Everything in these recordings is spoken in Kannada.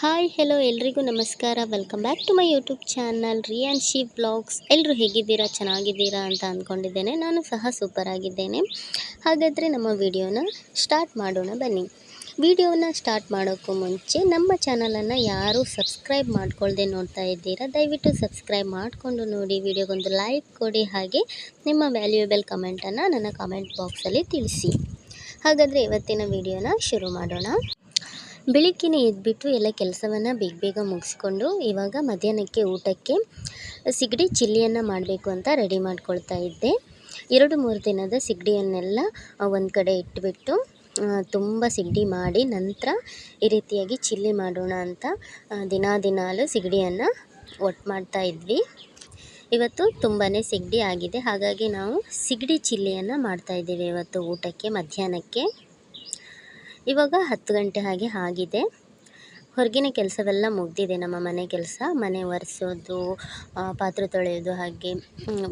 ಹಾಯ್ ಹೆಲೋ ಎಲ್ರಿಗೂ ನಮಸ್ಕಾರ. Welcome back to my YouTube channel Riyanshi blogs ಎಲ್ಲರೂ ಹೇಗಿದ್ದೀರಾ? ಚೆನ್ನಾಗಿದ್ದೀರಾ ಅಂತ ಅಂದ್ಕೊಂಡಿದ್ದೇನೆ. ನಾನು ಸಹ ಸೂಪರ್ ಆಗಿದ್ದೇನೆ. ಹಾಗಾದರೆ ನಮ್ಮ ವಿಡಿಯೋನ ಸ್ಟಾರ್ಟ್ ಮಾಡೋಣ ಬನ್ನಿ. ವಿಡಿಯೋನ ಸ್ಟಾರ್ಟ್ ಮಾಡೋಕ್ಕೂ ಮುಂಚೆ ನಮ್ಮ ಚಾನಲನ್ನು ಯಾರೂ ಸಬ್ಸ್ಕ್ರೈಬ್ ಮಾಡ್ಕೊಳ್ಳದೆ ನೋಡ್ತಾ ಇದ್ದೀರಾ? ದಯವಿಟ್ಟು ಸಬ್ಸ್ಕ್ರೈಬ್ ಮಾಡಿಕೊಂಡು ನೋಡಿ ವಿಡಿಯೋಗೊಂದು ಲೈಕ್ ಕೊಡಿ. ಹಾಗೆ ನಿಮ್ಮ ವ್ಯಾಲ್ಯೂಯಬಲ್ ಕಮೆಂಟನ್ನು ನನ್ನ ಕಮೆಂಟ್ ಬಾಕ್ಸಲ್ಲಿ ತಿಳಿಸಿ. ಹಾಗಾದರೆ ಇವತ್ತಿನ ವಿಡಿಯೋನ ಶುರು ಮಾಡೋಣ. ಬೆಳಿಗ್ಗೆನೇ ಎದ್ಬಿಟ್ಟು ಎಲ್ಲ ಕೆಲಸವನ್ನು ಬೇಗ ಬೇಗ ಮುಗಿಸ್ಕೊಂಡು ಇವಾಗ ಮಧ್ಯಾಹ್ನಕ್ಕೆ ಊಟಕ್ಕೆ ಸಿಗಡಿ ಚಿಲ್ಲಿಯನ್ನು ಮಾಡಬೇಕು ಅಂತ ರೆಡಿ ಮಾಡ್ಕೊಳ್ತಾ ಇದ್ದೆ. ಎರಡು ಮೂರು ದಿನದ ಸಿಗಡಿಯನ್ನೆಲ್ಲ ಒಂದು ಕಡೆ ಇಟ್ಬಿಟ್ಟು ತುಂಬ ಸಿಗಡಿ ಮಾಡಿ ನಂತರ ಈ ರೀತಿಯಾಗಿ ಚಿಲ್ಲಿ ಮಾಡೋಣ ಅಂತ ದಿನ ದಿನಾ ದಿನಾಲು ಸಿಗಡಿಯನ್ನು ಒಟ್ಟು ಮಾಡ್ತಾ ಇದ್ವಿ. ಇವತ್ತು ತುಂಬಾ ಸಿಗಡಿ ಆಗಿದೆ. ಹಾಗಾಗಿ ನಾವು ಸಿಗಡಿ ಚಿಲ್ಲಿಯನ್ನು ಮಾಡ್ತಾ ಇದ್ದೀವಿ ಇವತ್ತು ಊಟಕ್ಕೆ, ಮಧ್ಯಾಹ್ನಕ್ಕೆ. ಇವಾಗ ಹತ್ತು ಗಂಟೆ ಹಾಗೆ ಆಗಿದೆ. ಹೊರಗಿನ ಕೆಲಸವೆಲ್ಲ ಮುಗ್ದಿದೆ. ನಮ್ಮ ಮನೆ ಕೆಲಸ, ಮನೆ ಒರೆಸೋದು ಪಾತ್ರೆ ತೊಳೆಯೋದು ಹಾಗೆ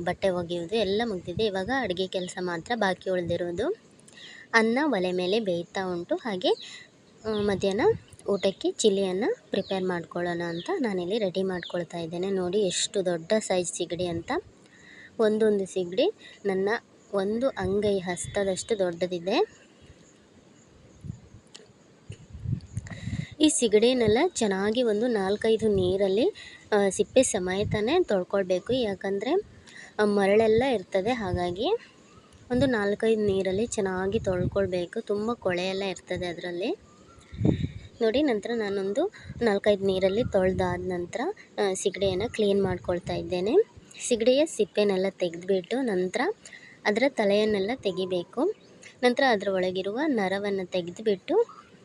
ಬಟ್ಟೆ ಒಗೆಯೋದು ಎಲ್ಲ ಮುಗ್ದಿದೆ. ಇವಾಗ ಅಡುಗೆ ಕೆಲಸ ಮಾತ್ರ ಬಾಕಿ ಉಳಿದಿರೋದು. ಅನ್ನ ಒಲೆ ಮೇಲೆ ಬೇಯ್ತಾ ಉಂಟು. ಹಾಗೆ ಮಧ್ಯಾಹ್ನ ಊಟಕ್ಕೆ ಚಿಲ್ಲಿಯನ್ನು ಪ್ರಿಪೇರ್ ಮಾಡ್ಕೊಳ್ಳೋಣ ಅಂತ ನಾನಿಲ್ಲಿ ರೆಡಿ ಮಾಡ್ಕೊಳ್ತಾ ಇದ್ದೇನೆ. ನೋಡಿ ಎಷ್ಟು ದೊಡ್ಡ ಸೈಜ್ ಸಿಗಡಿ ಅಂತ. ಒಂದೊಂದು ಸಿಗಡಿ ನನ್ನ ಒಂದು ಅಂಗೈ ಹಸ್ತದಷ್ಟು ದೊಡ್ಡದಿದೆ. ಈ ಸಿಗಡಿನೆಲ್ಲ ಚೆನ್ನಾಗಿ ಒಂದು ನಾಲ್ಕೈದು ನೀರಲ್ಲಿ ಸಿಪ್ಪೆ ಸಮೇತನೇ ತೊಳ್ಕೊಳ್ಬೇಕು. ಯಾಕಂದರೆ ಮರಳೆಲ್ಲ ಇರ್ತದೆ. ಹಾಗಾಗಿ ಒಂದು ನಾಲ್ಕೈದು ನೀರಲ್ಲಿ ಚೆನ್ನಾಗಿ ತೊಳ್ಕೊಳ್ಬೇಕು. ತುಂಬ ಕೊಳೆ ಎಲ್ಲ ಇರ್ತದೆ ಅದರಲ್ಲಿ. ನೋಡಿ, ನಂತರ ನಾನೊಂದು ನಾಲ್ಕೈದು ನೀರಲ್ಲಿ ತೊಳೆದಾದ ನಂತರ ಸಿಗಡಿಯನ್ನು ಕ್ಲೀನ್ ಮಾಡ್ಕೊಳ್ತಾ ಇದ್ದೇನೆ. ಸಿಗಡಿಯ ಸಿಪ್ಪೆನೆಲ್ಲ ತೆಗೆದುಬಿಟ್ಟು ನಂತರ ಅದರ ತಲೆಯನ್ನೆಲ್ಲ ತೆಗಿಬೇಕು. ನಂತರ ಅದರ ಒಳಗಿರುವ ನರವನ್ನು ತೆಗೆದುಬಿಟ್ಟು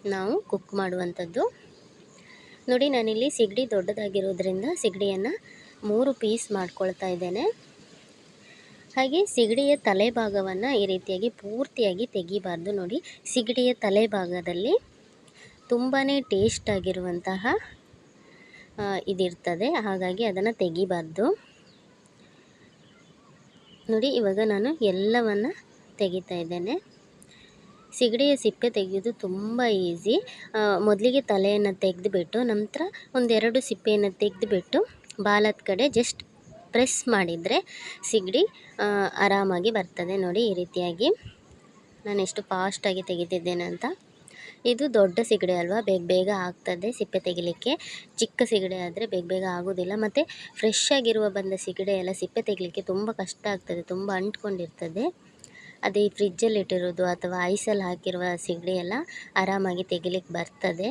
ನಾವು ಕುಕ್ ಮಾಡುವಂಥದ್ದು. ನೋಡಿ, ನಾನಿಲ್ಲಿ ಸಿಗಡಿ ದೊಡ್ಡದಾಗಿರೋದ್ರಿಂದ ಸಿಗಡಿಯನ್ನು ಮೂರು ಪೀಸ್ ಮಾಡ್ಕೊಳ್ತಾ ಇದ್ದೇನೆ. ಹಾಗೆ ಸಿಗಡಿಯ ತಲೆ ಭಾಗವನ್ನು ಈ ರೀತಿಯಾಗಿ ಪೂರ್ತಿಯಾಗಿ ತೆಗಿಬಾರ್ದು. ನೋಡಿ, ಸಿಗಡಿಯ ತಲೆ ಭಾಗದಲ್ಲಿ ತುಂಬಾ ಟೇಸ್ಟ್ ಆಗಿರುವಂತಹ ಇದಿರ್ತದೆ. ಹಾಗಾಗಿ ಅದನ್ನು ತೆಗಿಬಾರ್ದು. ನೋಡಿ, ಇವಾಗ ನಾನು ಎಲ್ಲವನ್ನು ತೆಗಿತಾ ಇದ್ದೇನೆ. ಸಿಗಡಿಯ ಸಿಪ್ಪೆ ತೆಗೆಯೋದು ತುಂಬ ಈಸಿ. ಮೊದಲಿಗೆ ತಲೆಯನ್ನು ತೆಗೆದುಬಿಟ್ಟು, ನಂತರ ಒಂದೆರಡು ಸಿಪ್ಪೆಯನ್ನು ತೆಗೆದುಬಿಟ್ಟು ಬಾಲದ ಕಡೆ ಜಸ್ಟ್ ಪ್ರೆಸ್ ಮಾಡಿದರೆ ಸಿಗಡಿ ಆರಾಮಾಗಿ ಬರ್ತದೆ ನೋಡಿ ಈ ರೀತಿಯಾಗಿ. ನಾನು ಎಷ್ಟು ಫಾಸ್ಟಾಗಿ ತೆಗಿತಿದ್ದೇನೆ ಅಂತ. ಇದು ದೊಡ್ಡ ಸಿಗಡಿ ಅಲ್ವಾ? ಬೇಗ ಬೇಗ ಆಗ್ತದೆ ಸಿಪ್ಪೆ ತೆಗಿಲಿಕ್ಕೆ. ಚಿಕ್ಕ ಸಿಗಡಿ ಆದರೆ ಬೇಗ ಬೇಗ ಆಗೋದಿಲ್ಲ. ಮತ್ತು ಫ್ರೆಶ್ ಆಗಿರುವ ಬಂದ ಸಿಗಡಿ ಎಲ್ಲ ಸಿಪ್ಪೆ ತೆಗಿಲಿಕ್ಕೆ ತುಂಬ ಕಷ್ಟ ಆಗ್ತದೆ, ತುಂಬ ಅಂಟ್ಕೊಂಡಿರ್ತದೆ. ಅದೇ ಫ್ರಿಜ್ಜಲ್ಲಿ ಇಟ್ಟಿರೋದು ಅಥವಾ ಐಸಲ್ಲಿ ಹಾಕಿರುವ ಸಿಗಡಿ ಎಲ್ಲ ಆರಾಮಾಗಿ ತೆಗಿಲಿಕ್ಕೆ ಬರ್ತದೆ.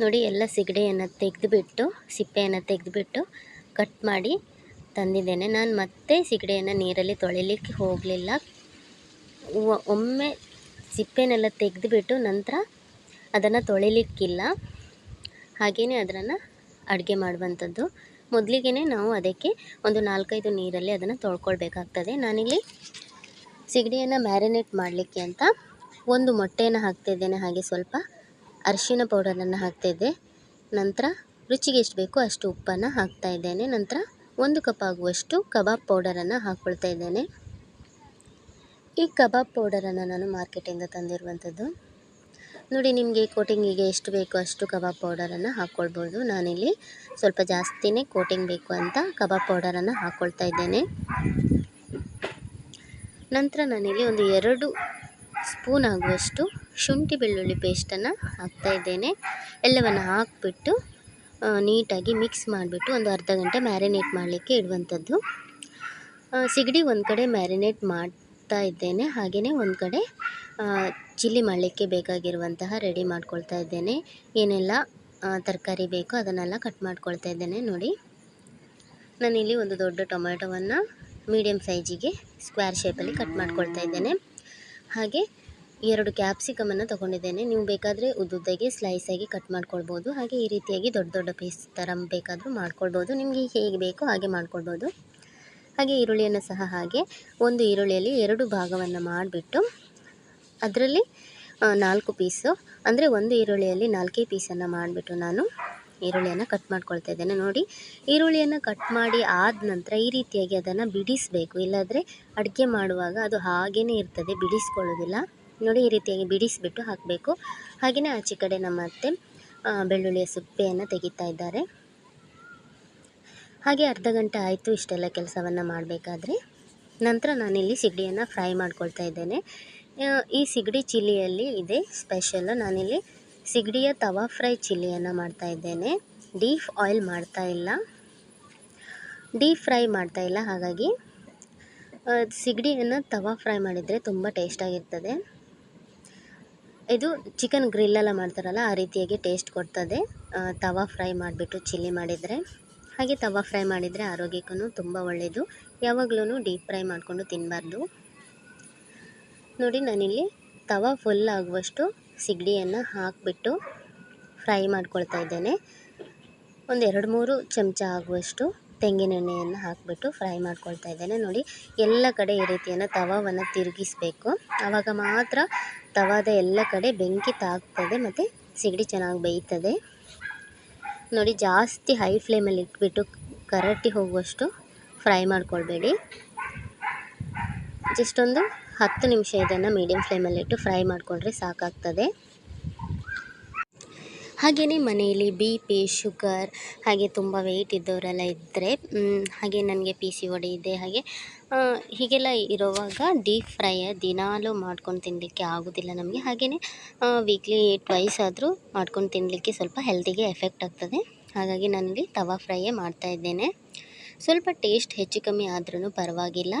ನೋಡಿ, ಎಲ್ಲ ಸಿಗಡಿಯನ್ನು ತೆಗೆದುಬಿಟ್ಟು, ಸಿಪ್ಪೆಯನ್ನು ತೆಗೆದುಬಿಟ್ಟು ಕಟ್ ಮಾಡಿ ತಂದಿದ್ದೇನೆ. ನಾನು ಮತ್ತೆ ಸಿಗಡಿಯನ್ನು ನೀರಲ್ಲಿ ತೊಳಿಲಿಕ್ಕೆ ಹೋಗಲಿಲ್ಲ. ಒಮ್ಮೆ ಸಿಪ್ಪೆನೆಲ್ಲ ತೆಗೆದುಬಿಟ್ಟು ನಂತರ ಅದನ್ನು ತೊಳಿಲಿಕ್ಕಿಲ್ಲ. ಹಾಗೆಯೇ ಅದನ್ನು ಅಡುಗೆ ಮಾಡುವಂಥದ್ದು. ಮೊದಲಿಗೆ ನಾವು ಅದಕ್ಕೆ ಒಂದು ನಾಲ್ಕೈದು ನೀರಲ್ಲಿ ಅದನ್ನು ತೊಳ್ಕೊಳ್ಬೇಕಾಗ್ತದೆ. ನಾನಿಲ್ಲಿ ಸಿಗಡಿಯನ್ನು ಮ್ಯಾರಿನೇಟ್ ಮಾಡಲಿಕ್ಕೆ ಅಂತ ಒಂದು ಮೊಟ್ಟೆಯನ್ನು ಹಾಕ್ತಿದ್ದೇನೆ. ಹಾಗೆ ಸ್ವಲ್ಪ ಅರಿಶಿನ ಪೌಡರನ್ನು ಹಾಕ್ತಿದ್ದೆ. ನಂತರ ರುಚಿಗೆ ಎಷ್ಟು ಬೇಕೋ ಅಷ್ಟು ಉಪ್ಪನ್ನು ಹಾಕ್ತಾ ಇದ್ದೇನೆ. ನಂತರ ಒಂದು ಕಪ್ ಆಗುವಷ್ಟು ಕಬಾಬ್ ಪೌಡರನ್ನು ಹಾಕ್ಕೊಳ್ತಾ ಇದ್ದೇನೆ. ಈ ಕಬಾಬ್ ಪೌಡರನ್ನು ನಾನು ಮಾರ್ಕೆಟಿಂದ ತಂದಿರುವಂಥದ್ದು. ನೋಡಿ, ನಿಮಗೆ ಕೋಟಿಂಗಿಗೆ ಎಷ್ಟು ಬೇಕೋ ಅಷ್ಟು ಕಬಾಬ್ ಪೌಡರನ್ನು ಹಾಕ್ಕೊಳ್ಬೋದು ನಾನಿಲ್ಲಿ ಸ್ವಲ್ಪ ಜಾಸ್ತಿನೇ ಕೋಟಿಂಗ್ ಬೇಕು ಅಂತ ಕಬಾಬ್ ಪೌಡರನ್ನು ಹಾಕ್ಕೊಳ್ತಾ ಇದ್ದೇನೆ. ನಂತರ ನಾನಿಲ್ಲಿ ಒಂದು ಎರಡು ಸ್ಪೂನ್ ಆಗುವಷ್ಟು ಶುಂಠಿ ಬೆಳ್ಳುಳ್ಳಿ ಪೇಸ್ಟನ್ನು ಹಾಕ್ತಾ ಇದ್ದೇನೆ. ಎಲ್ಲವನ್ನು ಹಾಕಿಬಿಟ್ಟು ನೀಟಾಗಿ ಮಿಕ್ಸ್ ಮಾಡಿಬಿಟ್ಟು ಒಂದು ಅರ್ಧ ಗಂಟೆ ಮ್ಯಾರಿನೇಟ್ ಮಾಡಲಿಕ್ಕೆ ಇಡುವಂಥದ್ದು. ಸಿಗಡಿ ಒಂದು ಕಡೆ ಮ್ಯಾರಿನೇಟ್ ಮಾಡ್ತಾ ಇದ್ದೇನೆ. ಹಾಗೆಯೇ ಒಂದು ಕಡೆ ಚಿಲ್ಲಿ ಮಾಡಲಿಕ್ಕೆ ಬೇಕಾಗಿರುವಂತಹ ರೆಡಿ ಮಾಡ್ಕೊಳ್ತಾ ಇದ್ದೇನೆ. ಏನೆಲ್ಲ ತರಕಾರಿ ಬೇಕೋ ಅದನ್ನೆಲ್ಲ ಕಟ್ ಮಾಡ್ಕೊಳ್ತಾ ಇದ್ದೇನೆ ನೋಡಿ. ನಾನಿಲ್ಲಿ ಒಂದು ದೊಡ್ಡ ಟೊಮೆಟೊವನ್ನು ಮೀಡಿಯಮ್ ಸೈಜಿಗೆ ಸ್ಕ್ವೇರ್ ಶೇಪಲ್ಲಿ ಕಟ್ ಮಾಡ್ಕೊಳ್ತಾ ಇದ್ದೇನೆ. ಹಾಗೆ ಎರಡು ಕ್ಯಾಪ್ಸಿಕಮನ್ನು ತೊಗೊಂಡಿದ್ದೇನೆ. ನೀವು ಬೇಕಾದರೆ ಸ್ಲೈಸ್ ಸ್ಲೈಸಾಗಿ ಕಟ್ ಮಾಡ್ಕೊಳ್ಬೋದು. ಹಾಗೆ ಈ ರೀತಿಯಾಗಿ ದೊಡ್ಡ ದೊಡ್ಡ ಪೀಸ್ ಥರ ಬೇಕಾದರೂ ಮಾಡ್ಕೊಳ್ಬೋದು. ನಿಮಗೆ ಹೇಗೆ ಬೇಕೋ ಹಾಗೆ ಮಾಡ್ಕೊಳ್ಬೋದು. ಹಾಗೆ ಈರುಳ್ಳಿಯನ್ನು ಸಹ ಹಾಗೆ ಒಂದು ಈರುಳ್ಳಿಯಲ್ಲಿ ಎರಡು ಭಾಗವನ್ನು ಮಾಡಿಬಿಟ್ಟು ಅದರಲ್ಲಿ ನಾಲ್ಕು ಪೀಸು ಅಂದರೆ ಒಂದು ಈರುಳ್ಳಿಯಲ್ಲಿ ನಾಲ್ಕೇ ಪೀಸನ್ನು ಮಾಡಿಬಿಟ್ಟು ನಾನು ಈರುಳ್ಳಿಯನ್ನು ಕಟ್ ಮಾಡ್ಕೊಳ್ತಾ ಇದ್ದೇನೆ. ನೋಡಿ, ಈರುಳ್ಳಿಯನ್ನು ಕಟ್ ಮಾಡಿ ಆದ ನಂತರ ಈ ರೀತಿಯಾಗಿ ಅದನ್ನು ಬಿಡಿಸಬೇಕು. ಇಲ್ಲಾಂದರೆ ಅಡುಗೆ ಮಾಡುವಾಗ ಅದು ಹಾಗೇ ಇರ್ತದೆ, ಬಿಡಿಸ್ಕೊಳ್ಳೋದಿಲ್ಲ. ನೋಡಿ, ಈ ರೀತಿಯಾಗಿ ಬಿಡಿಸಿಬಿಟ್ಟು ಹಾಕಬೇಕು. ಹಾಗೆಯೇ ಆಚೆ ಕಡೆ ನಮ್ಮ ಅತ್ತೆ ಬೆಳ್ಳುಳ್ಳಿಯ ಸಿಪ್ಪೆಯನ್ನು ತೆಗಿತಾ ಇದ್ದಾರೆ. ಹಾಗೆ ಅರ್ಧ ಗಂಟೆ ಆಯಿತು ಇಷ್ಟೆಲ್ಲ ಕೆಲಸವನ್ನು ಮಾಡಬೇಕಾದ್ರೆ. ನಂತರ ನಾನಿಲ್ಲಿ ಸಿಗಡಿಯನ್ನು ಫ್ರೈ ಮಾಡ್ಕೊಳ್ತಾ ಇದ್ದೇನೆ. ಈ ಸಿಗಡಿ ಚಿಲ್ಲಿಯಲ್ಲಿ ಇದೆ ಸ್ಪೆಷಲ್ಲು ನಾನಿಲ್ಲಿ ಸಿಗಡಿಯ ತವಾ ಫ್ರೈ ಚಿಲ್ಲಿಯನ್ನು ಮಾಡ್ತಾ ಇದ್ದೇನೆ. ಡೀಫ್ ಆಯಿಲ್ ಮಾಡ್ತಾ ಇಲ್ಲ. ಡೀಪ್ ಫ್ರೈ ಮಾಡ್ತಾ ಇಲ್ಲ. ಹಾಗಾಗಿ ಸಿಗಡಿಯನ್ನು ತವಾ ಫ್ರೈ ಮಾಡಿದರೆ ತುಂಬ ಟೇಸ್ಟಾಗಿರ್ತದೆ ಇದು ಚಿಕನ್ ಗ್ರಿಲ್ಲೆಲ್ಲ ಮಾಡ್ತಾರಲ್ಲ, ಆ ರೀತಿಯಾಗಿ ಟೇಸ್ಟ್ ಕೊಡ್ತದೆ. ತವಾ ಫ್ರೈ ಮಾಡಿಬಿಟ್ಟು ಚಿಲ್ಲಿ ಮಾಡಿದರೆ. ಹಾಗೆ ತವಾ ಫ್ರೈ ಮಾಡಿದರೆ ಆರೋಗ್ಯಕ್ಕೂ ತುಂಬ ಒಳ್ಳೆಯದು ಯಾವಾಗಲೂ ಡೀಪ್ ಫ್ರೈ ಮಾಡಿಕೊಂಡು ತಿನ್ನಬಾರ್ದು ನೋಡಿ, ನಾನಿಲ್ಲಿ ತವಾ ಫುಲ್ ಆಗುವಷ್ಟು ಸಿಗಡಿಯನ್ನು ಹಾಕಿಬಿಟ್ಟು ಫ್ರೈ ಮಾಡ್ಕೊಳ್ತಾ ಇದ್ದೇನೆ. ಒಂದು ಎರಡು ಮೂರು ಚಮಚ ಆಗುವಷ್ಟು ತೆಂಗಿನೆಣ್ಣೆಯನ್ನು ಹಾಕಿಬಿಟ್ಟು ಫ್ರೈ ಮಾಡ್ಕೊಳ್ತಾ ಇದ್ದೇನೆ. ನೋಡಿ, ಎಲ್ಲ ಕಡೆ ಈ ರೀತಿಯನ್ನು ತವಾವನ್ನು ತಿರುಗಿಸ್ಬೇಕು. ಆವಾಗ ಮಾತ್ರ ತವಾದ ಎಲ್ಲ ಕಡೆ ಬೆಂಕಿ ತಾಗ್ತದೆ ಮತ್ತು ಸಿಗಡಿ ಚೆನ್ನಾಗಿ ಬೇಯ್ತದೆ. ನೋಡಿ, ಜಾಸ್ತಿ ಹೈ ಫ್ಲೇಮಲ್ಲಿ ಇಟ್ಬಿಟ್ಟು ಕರಟಿ ಹೋಗುವಷ್ಟು ಫ್ರೈ ಮಾಡ್ಕೊಳ್ಬೇಡಿ. ಜಸ್ಟ್ ಒಂದು ಹತ್ತು ನಿಮಿಷ ಇದನ್ನು ಮೀಡಿಯಮ್ ಫ್ಲೇಮಲ್ಲಿಟ್ಟು ಫ್ರೈ ಮಾಡಿಕೊಂಡ್ರೆ ಸಾಕಾಗ್ತದೆ. ಹಾಗೆಯೇ ಮನೆಯಲ್ಲಿ ಬಿ ಪಿ ಶುಗರ್ ಹಾಗೆ ತುಂಬ ವೆಯ್ಟ್ ಇದ್ದವರೆಲ್ಲ ಇದ್ದರೆ ಹಾಗೆ ನನಗೆ ಪಿ ಸಿ ಒಡಿ ಇದೆ, ಹಾಗೆ ಹೀಗೆಲ್ಲ ಇರುವಾಗ ಡೀಪ್ ಫ್ರೈ ದಿನಾಲೂ ಮಾಡ್ಕೊಂಡು ತಿನ್ನಲಿಕ್ಕೆ ಆಗೋದಿಲ್ಲ ನಮಗೆ. ಹಾಗೆಯೇ ವೀಕ್ಲಿ ಟ್ವೈಸ್ ಆದರೂ ಮಾಡ್ಕೊಂಡು ತಿನ್ನಲಿಕ್ಕೆ ಸ್ವಲ್ಪ ಹೆಲ್ತಿಗೆ ಎಫೆಕ್ಟ್ ಆಗ್ತದೆ. ಹಾಗಾಗಿ ನನಗೆ ತವಾ ಫ್ರೈಯೇ ಮಾಡ್ತಾ ಇದ್ದೇನೆ. ಸ್ವಲ್ಪ ಟೇಸ್ಟ್ ಹೆಚ್ಚು ಕಮ್ಮಿ ಆದ್ರೂ ಪರವಾಗಿಲ್ಲ.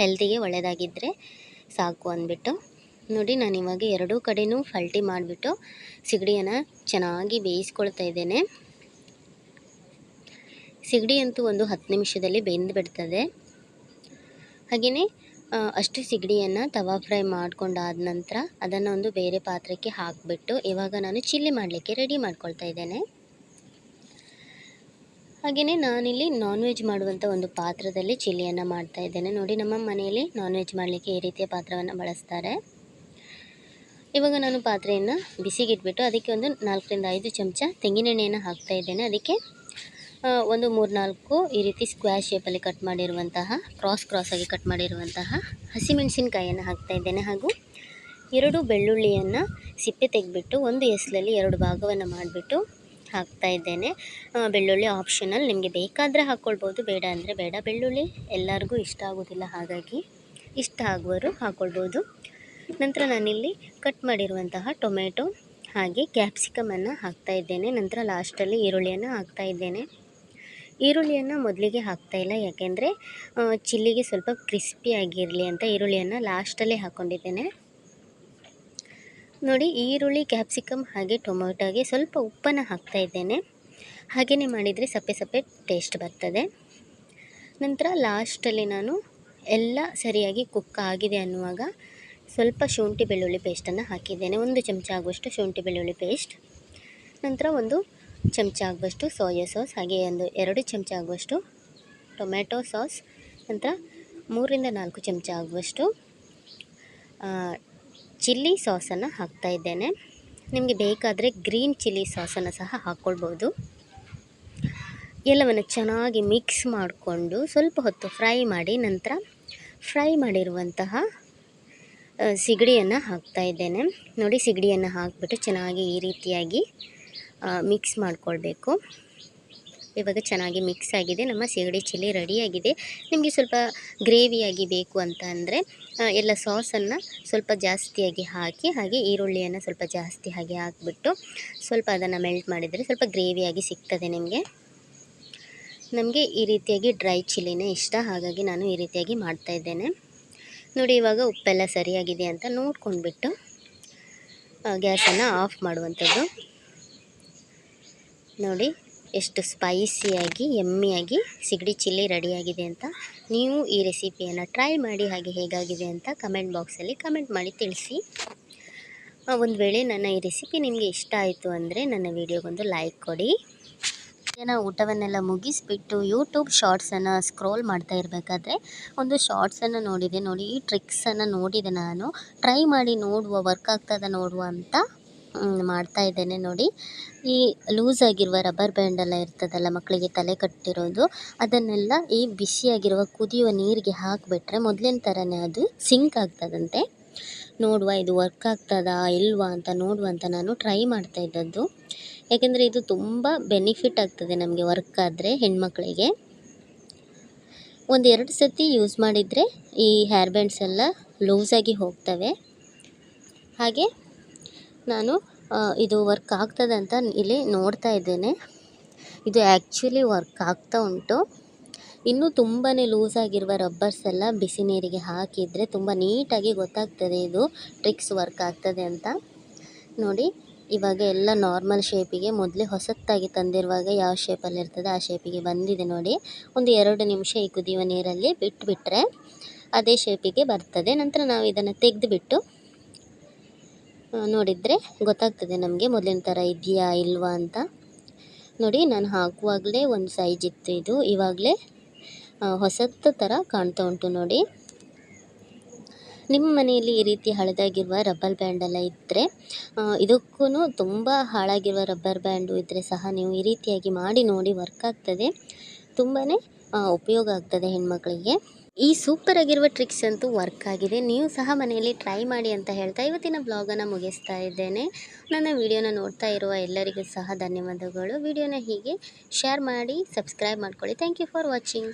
ಹೆಲ್ತಿಗೆ ಒಳ್ಳೆಯದಾಗಿದ್ದರೆ ಸಾಕು ಅಂದ್ಬಿಟ್ಟು. ನೋಡಿ, ನಾನು ಇವಾಗ ಎರಡೂ ಕಡೆಯೂ ಫಲ್ಟಿ ಮಾಡಿಬಿಟ್ಟು ಸಿಗಡಿಯನ್ನು ಚೆನ್ನಾಗಿ ಬೇಯಿಸ್ಕೊಳ್ತಾ ಇದ್ದೇನೆ. ಸಿಗಡಿ ಅಂತೂ ಒಂದು ಹತ್ತು ನಿಮಿಷದಲ್ಲಿ ಬೆಂದು ಬಿಡ್ತದೆ. ಹಾಗೆಯೇ ಅಷ್ಟು ಸಿಗಡಿಯನ್ನು ತವಾ ಫ್ರೈ ಮಾಡಿಕೊಂಡಾದ ನಂತರ ಅದನ್ನು ಒಂದು ಬೇರೆ ಪಾತ್ರಕ್ಕೆ ಹಾಕಿಬಿಟ್ಟು ಇವಾಗ ನಾನು ಚಿಲ್ಲಿ ಮಾಡಲಿಕ್ಕೆ ರೆಡಿ ಮಾಡ್ಕೊಳ್ತಾ ಇದ್ದೇನೆ. ಹಾಗೆಯೇ ನಾನಿಲ್ಲಿ ನಾನ್ ವೆಜ್ ಮಾಡುವಂಥ ಒಂದು ಪಾತ್ರದಲ್ಲಿ ಚಿಲ್ಲಿಯನ್ನು ಮಾಡ್ತಾ ಇದ್ದೇನೆ. ನೋಡಿ, ನಮ್ಮ ಮನೆಯಲ್ಲಿ ನಾನ್ ವೆಜ್ ಮಾಡಲಿಕ್ಕೆ ಈ ರೀತಿಯ ಪಾತ್ರವನ್ನು ಬಳಸ್ತಾರೆ. ಇವಾಗ ನಾನು ಪಾತ್ರೆಯನ್ನು ಬಿಸಿಗಿಟ್ಬಿಟ್ಟು ಅದಕ್ಕೆ ಒಂದು ನಾಲ್ಕರಿಂದ ಐದು ಚಮಚ ತೆಂಗಿನೆಣ್ಣೆಯನ್ನು ಹಾಕ್ತಾ ಇದ್ದೇನೆ. ಅದಕ್ಕೆ ಒಂದು ಮೂರು ನಾಲ್ಕು ಈ ರೀತಿ ಸ್ಕ್ವಾಶ್ ಶೇಪಲ್ಲಿ ಕಟ್ ಮಾಡಿರುವಂತಹ ಕ್ರಾಸ್ ಕ್ರಾಸಾಗಿ ಕಟ್ ಮಾಡಿರುವಂತಹ ಹಸಿಮೆಣಸಿನಕಾಯಿಯನ್ನು ಹಾಕ್ತಾ ಇದ್ದೇನೆ. ಹಾಗೂ ಎರಡು ಬೆಳ್ಳುಳ್ಳಿಯನ್ನು ಸಿಪ್ಪೆ ತೆಗೆದ್ಬಿಟ್ಟು ಒಂದು ಎಸ್ಲಲ್ಲಿ ಎರಡು ಭಾಗವನ್ನು ಮಾಡಿಬಿಟ್ಟು ಹಾಕ್ತಾ ಇದ್ದೇನೆ. ಬೆಳ್ಳುಳ್ಳಿ ಆಪ್ಷನಲ್ ನಿಮಗೆ ಬೇಕಾದರೆ ಹಾಕ್ಕೊಳ್ಬೋದು ಬೇಡ ಅಂದರೆ ಬೇಡ. ಬೆಳ್ಳುಳ್ಳಿ ಎಲ್ಲರಿಗೂ ಇಷ್ಟ ಆಗೋದಿಲ್ಲ, ಹಾಗಾಗಿ ಇಷ್ಟ ಆಗುವರು ಹಾಕ್ಕೊಳ್ಬೋದು ನಂತರ ನಾನಿಲ್ಲಿ ಕಟ್ ಮಾಡಿರುವಂತಹ ಟೊಮೆಟೊ ಹಾಗೆ ಕ್ಯಾಪ್ಸಿಕಮನ್ನು ಹಾಕ್ತಾ ಇದ್ದೇನೆ. ನಂತರ ಲಾಸ್ಟಲ್ಲಿ ಈರುಳ್ಳಿಯನ್ನು ಹಾಕ್ತಾ ಇದ್ದೇನೆ. ಈರುಳ್ಳಿಯನ್ನು ಮೊದಲಿಗೆ ಹಾಕ್ತಾ ಇಲ್ಲ, ಯಾಕೆಂದರೆ ಚಿಲ್ಲಿಗೆ ಸ್ವಲ್ಪ ಕ್ರಿಸ್ಪಿ ಆಗಿರಲಿ ಅಂತ ಈರುಳ್ಳಿಯನ್ನು ಲಾಸ್ಟಲ್ಲೇ ಹಾಕ್ಕೊಂಡಿದ್ದೇನೆ ನೋಡಿ, ಈರುಳ್ಳಿ ಕ್ಯಾಪ್ಸಿಕಮ್ ಹಾಗೆ ಟೊಮೊಟೊಗೆ ಸ್ವಲ್ಪ ಉಪ್ಪನ್ನು ಹಾಕ್ತಾ ಇದ್ದೇನೆ. ಹಾಗೆಯೇ ಮಾಡಿದರೆ ಸಪ್ಪೆ ಸಪ್ಪೆ ಟೇಸ್ಟ್ ಬರ್ತದೆ. ನಂತರ ಲಾಸ್ಟಲ್ಲಿ ನಾನು ಎಲ್ಲ ಸರಿಯಾಗಿ ಕುಕ್ ಆಗಿದೆ ಅನ್ನುವಾಗ ಸ್ವಲ್ಪ ಶುಂಠಿ ಬೆಳ್ಳುಳ್ಳಿ ಪೇಸ್ಟನ್ನು ಹಾಕಿದ್ದೇನೆ. ಒಂದು ಚಮಚ ಆಗುವಷ್ಟು ಶುಂಠಿ ಬೆಳ್ಳುಳ್ಳಿ ಪೇಸ್ಟ್ ನಂತರ ಒಂದು ಚಮಚ ಆಗುವಷ್ಟು ಸೋಯಾ ಸಾಸ್ ಹಾಗೆ ಒಂದು ಎರಡು ಚಮಚ ಆಗುವಷ್ಟು ಟೊಮ್ಯಾಟೊ ಸಾಸ್ ನಂತರ ಮೂರಿಂದ ನಾಲ್ಕು ಚಮಚ ಆಗುವಷ್ಟು ಚಿಲ್ಲಿ ಸಾಸನ್ನು ಹಾಕ್ತಾ ಇದ್ದೇನೆ. ನಿಮಗೆ ಬೇಕಾದರೆ ಗ್ರೀನ್ ಚಿಲ್ಲಿ ಸಾಸನ್ನು ಸಹ ಹಾಕ್ಕೊಳ್ಬೋದು. ಎಲ್ಲವನ್ನು ಚೆನ್ನಾಗಿ ಮಿಕ್ಸ್ ಮಾಡಿಕೊಂಡು ಸ್ವಲ್ಪ ಹೊತ್ತು ಫ್ರೈ ಮಾಡಿ ನಂತರ ಫ್ರೈ ಮಾಡಿರುವಂತಹ ಸಿಗಡಿಯನ್ನು ಹಾಕ್ತಾ ಇದ್ದೇನೆ. ನೋಡಿ ಸಿಗಡಿಯನ್ನು ಹಾಕಿಬಿಟ್ಟು ಚೆನ್ನಾಗಿ ಈ ರೀತಿಯಾಗಿ ಮಿಕ್ಸ್ ಮಾಡಿಕೊಳ್ಬೇಕು. ಇವಾಗ ಚೆನ್ನಾಗಿ ಮಿಕ್ಸ್ ಆಗಿದೆ. ನಮ್ಮ ಸಿಗಡಿ ಚಿಲ್ಲಿ ರೆಡಿಯಾಗಿದೆ ನಿಮಗೆ ಸ್ವಲ್ಪ ಗ್ರೇವಿಯಾಗಿ ಬೇಕು ಅಂತ ಅಂದರೆ ಎಲ್ಲ ಸಾಸನ್ನು ಸ್ವಲ್ಪ ಜಾಸ್ತಿಯಾಗಿ ಹಾಕಿ, ಹಾಗೆ ಈರುಳ್ಳಿಯನ್ನು ಸ್ವಲ್ಪ ಜಾಸ್ತಿ ಹಾಗೆ ಹಾಕಿಬಿಟ್ಟು ಸ್ವಲ್ಪ ಅದನ್ನು ಮೆಲ್ಟ್ ಮಾಡಿದರೆ ಸ್ವಲ್ಪ ಗ್ರೇವಿಯಾಗಿ ಸಿಗ್ತದೆ ನಿಮಗೆ. ನಮಗೆ ಈ ರೀತಿಯಾಗಿ ಡ್ರೈ ಚಿಲ್ಲಿನೇ ಇಷ್ಟ. ಹಾಗಾಗಿ ನಾನು ಈ ರೀತಿಯಾಗಿ ಮಾಡ್ತಾ ಇದ್ದೇನೆ. ನೋಡಿ, ಇವಾಗ ಉಪ್ಪೆಲ್ಲ ಸರಿಯಾಗಿದೆ ಅಂತ ನೋಡ್ಕೊಂಡ್ಬಿಟ್ಟು ಗ್ಯಾಸನ್ನು ಆಫ್ ಮಾಡುವಂಥದ್ದು. ನೋಡಿ ಎಷ್ಟು ಸ್ಪೈಸಿಯಾಗಿ, ಎಮ್ಮಿಯಾಗಿ ಸಿಗಡಿ ಚಿಲ್ಲಿ ರೆಡಿಯಾಗಿದೆ ಅಂತ ನೀವು ಈ ರೆಸಿಪಿಯನ್ನು ಟ್ರೈ ಮಾಡಿ ಹಾಗೆ ಹೇಗಾಗಿದೆ ಅಂತ ಕಮೆಂಟ್ ಬಾಕ್ಸಲ್ಲಿ ಕಮೆಂಟ್ ಮಾಡಿ ತಿಳಿಸಿ. ಒಂದು ವೇಳೆ ನನ್ನ ಈ ರೆಸಿಪಿ ನಿಮಗೆ ಇಷ್ಟ ಆಯಿತು ಅಂದರೆ ನನ್ನ ವಿಡಿಯೋಗೊಂದು ಲೈಕ್ ಕೊಡಿ. ಮಧ್ಯಾಹ್ನ ಊಟವನ್ನೆಲ್ಲ ಮುಗಿಸಿಬಿಟ್ಟು ಯೂಟ್ಯೂಬ್ ಶಾರ್ಟ್ಸನ್ನು ಸ್ಕ್ರೋಲ್ ಮಾಡ್ತಾ ಇರಬೇಕಾದ್ರೆ ಒಂದು ಶಾರ್ಟ್ಸನ್ನು ನೋಡಿದೆ, ನೋಡಿ ಈ ಟ್ರಿಕ್ಸನ್ನು ನೋಡಿದೆ ನಾನು. ಟ್ರೈ ಮಾಡಿ ನೋಡುವ, ವರ್ಕ್ ಆಗ್ತದೆ ನೋಡುವ ಅಂತ ಮಾಡ್ತಾ ಇದ್ದೇನೆ ನೋಡಿ. ಈ ಲೂಸ್ ಆಗಿರುವ ರಬ್ಬರ್ ಬ್ಯಾಂಡ್ ಎಲ್ಲ ಇರ್ತದಲ್ಲ ಮಕ್ಕಳಿಗೆ ತಲೆ ಕಟ್ಟಿರೋದು, ಅದನ್ನೆಲ್ಲ ಈ ಬಿಸಿಯಾಗಿರುವ ಕುದಿಯುವ ನೀರಿಗೆ ಹಾಕಿಬಿಟ್ರೆ ಮೊದಲಿನ ಥರನೇ ಅದು ಸಿಂಕ್ ಆಗ್ತದಂತೆ. ನೋಡುವ, ಇದು ವರ್ಕ್ ಆಗ್ತದಾ, ಇಲ್ವಾ ಅಂತ ನೋಡುವ ಅಂತ ನಾನು ಟ್ರೈ ಮಾಡ್ತಾ ಇದ್ದದ್ದು. ಯಾಕೆಂದರೆ ಇದು ತುಂಬ ಬೆನಿಫಿಟ್ ಆಗ್ತದೆ ನಮಗೆ ವರ್ಕ್ ಆದರೆ ಹೆಣ್ಮಕ್ಳಿಗೆ. ಒಂದು ಎರಡು ಸತಿ ಯೂಸ್ ಮಾಡಿದರೆ ಈ ಹೇರ್ ಬ್ಯಾಂಡ್ಸ್ ಎಲ್ಲ ಲೂಸಾಗಿ ಹೋಗ್ತವೆ. ಹಾಗೆ ನಾನು ಇದು ವರ್ಕ್ ಆಗ್ತದೆ ಅಂತ ಇಲ್ಲಿ ನೋಡ್ತಾ ಇದ್ದೇನೆ. ಇದು ಆ್ಯಕ್ಚುಲಿ ವರ್ಕ್ ಆಗ್ತಾ ಉಂಟು. ಇನ್ನೂ ತುಂಬಾ ಲೂಸ್ ಆಗಿರುವ ರಬ್ಬರ್ಸ್ ಎಲ್ಲ ಬಿಸಿ ನೀರಿಗೆ ಹಾಕಿದರೆ ತುಂಬ ನೀಟಾಗಿ ಗೊತ್ತಾಗ್ತದೆ ಇದು ಟ್ರಿಕ್ಸ್ ವರ್ಕ್ ಆಗ್ತದೆ ಅಂತ. ನೋಡಿ, ಇವಾಗ ಎಲ್ಲ ನಾರ್ಮಲ್ ಶೇಪಿಗೆ ಮೊದಲೇ ಹೊಸತ್ತಾಗಿ ತಂದಿರುವಾಗ ಯಾವ ಶೇಪಲ್ಲಿ ಇರ್ತದೆ ಆ ಶೇಪಿಗೆ ಬಂದಿದೆ ನೋಡಿ. ಒಂದು ಎರಡು ನಿಮಿಷ ಈ ಕುದಿಯುವ ನೀರಲ್ಲಿ ಬಿಟ್ಟುಬಿಟ್ರೆ ಅದೇ ಶೇಪಿಗೆ ಬರ್ತದೆ. ನಂತರ ನಾವು ಇದನ್ನು ತೆಗೆದುಬಿಟ್ಟು ನೋಡಿದರೆ ಗೊತ್ತಾಗ್ತದೆ ನಮಗೆ ಮೊದಲಿನ ಥರ ಇದೆಯಾ ಇಲ್ವಾ ಅಂತ. ನೋಡಿ, ನಾನು ಹಾಕುವಾಗಲೇ ಒಂದು ಸೈಜ್ ಇತ್ತು ಇದು. ಇವಾಗಲೇ ಹೊಸತ್ತು ಥರ ಕಾಣ್ತಾ ಉಂಟು ನೋಡಿ. ನಿಮ್ಮ ಮನೆಯಲ್ಲಿ ಈ ರೀತಿ ಹಳದಾಗಿರುವ ರಬ್ಬರ್ ಬ್ಯಾಂಡ್ ಎಲ್ಲ ಇದ್ದರೆ ಇದಕ್ಕೂ ತುಂಬ ಹಾಳಾಗಿರುವ ರಬ್ಬರ್ ಬ್ಯಾಂಡು ಇದ್ದರೆ ಸಹ ನೀವು ಈ ರೀತಿಯಾಗಿ ಮಾಡಿ ನೋಡಿ ವರ್ಕ್ ಆಗ್ತದೆ. ತುಂಬಾ ಉಪಯೋಗ ಆಗ್ತದೆ ಹೆಣ್ಮಕ್ಳಿಗೆ. ಈ ಸೂಪರ್ ಆಗಿರುವ ಟ್ರಿಕ್ಸ್ ಅಂತೂ ವರ್ಕ್ ಆಗಿದೆ. ನೀವು ಸಹ ಮನೆಯಲ್ಲಿ ಟ್ರೈ ಮಾಡಿ ಅಂತ ಹೇಳ್ತಾ ಇವತ್ತಿನ ಬ್ಲಾಗನ್ನು ಮುಗಿಸ್ತಾ ಇದ್ದೇನೆ. ನನ್ನ ವಿಡಿಯೋನ ನೋಡ್ತಾ ಇರುವ ಎಲ್ಲರಿಗೂ ಸಹ ಧನ್ಯವಾದಗಳು. ವಿಡಿಯೋನ ಹೀಗೆ ಶೇರ್ ಮಾಡಿ ಸಬ್ಸ್ಕ್ರೈಬ್ ಮಾಡ್ಕೊಳ್ಳಿ. Thank you for watching